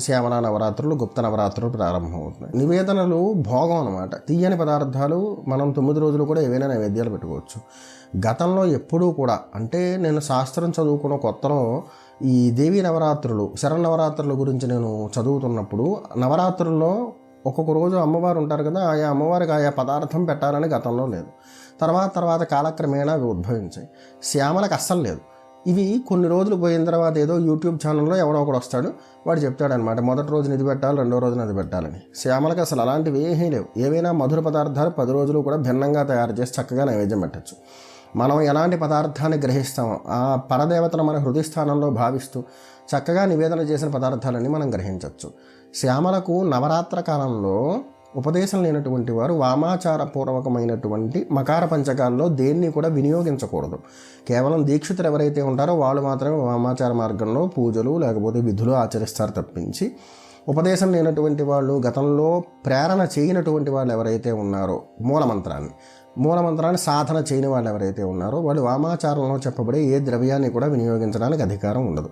శ్యామల నవరాత్రులు గుప్త నవరాత్రులు ప్రారంభమవుతున్నాయి. నివేదనలు భోగం అనమాట తీయని పదార్థాలు మనం తొమ్మిది రోజులు కూడా ఏవైనా నైవేద్యాలు పెట్టుకోవచ్చు. గతంలో ఎప్పుడూ కూడా అంటే నేను శాస్త్రం చదువుకున్న కొత్తలో ఈ దేవీ నవరాత్రులు శరన్నవరాత్రుల గురించి నేను చదువుతున్నప్పుడు నవరాత్రుల్లో ఒక్కొక్క రోజు అమ్మవారు ఉంటారు కదా ఆయా అమ్మవారికి ఆయా పదార్థం పెట్టాలని గతంలో లేదు. తర్వాత తర్వాత కాలక్రమేణా అవి ఉద్భవించాయి. శ్యామలకు అస్సలు లేదు. ఇవి కొన్ని రోజులు పోయిన తర్వాత ఏదో యూట్యూబ్ ఛానల్లో ఎవడో ఒకడు వస్తాడు వాడు చెప్తాడనమాట మొదటి రోజున ఇది పెట్టాలి రెండో రోజున అది పెట్టాలని. శ్యామలకు అసలు అలాంటివి ఏమీ లేవు. ఏవైనా మధుర పదార్థాలు పది రోజులు కూడా భిన్నంగా తయారు చేసి చక్కగా నైవేద్యం పెట్టచ్చు. మనం ఎలాంటి పదార్థాన్ని గ్రహిస్తామో ఆ పరదేవతను మన హృదయస్థానంలో భావిస్తూ చక్కగా నివేదన చేసిన పదార్థాలని మనం గ్రహించవచ్చు శ్యామలకు నవరాత్ర కాలంలో ఉపదేశం లేనటువంటి వారు వామాచారపూర్వకమైనటువంటి మకార పంచకాల్లో దేన్ని కూడా వినియోగించకూడదు. కేవలం దీక్షితులు ఎవరైతే ఉంటారో వాళ్ళు మాత్రమే వామాచార మార్గంలో పూజలు లేకపోతే విధులు ఆచరిస్తారు తప్పించి ఉపదేశం లేనటువంటి వాళ్ళు గతంలో ప్రేరణ చేయనటువంటి వాళ్ళు ఎవరైతే ఉన్నారో మూలమంత్రాన్ని మూలమంత్రాన్ని సాధన చేయని వాళ్ళు ఎవరైతే ఉన్నారో వాళ్ళు వామాచారంలో చెప్పబడే ఏ ద్రవ్యాన్ని కూడా వినియోగించడానికి అధికారం ఉండదు.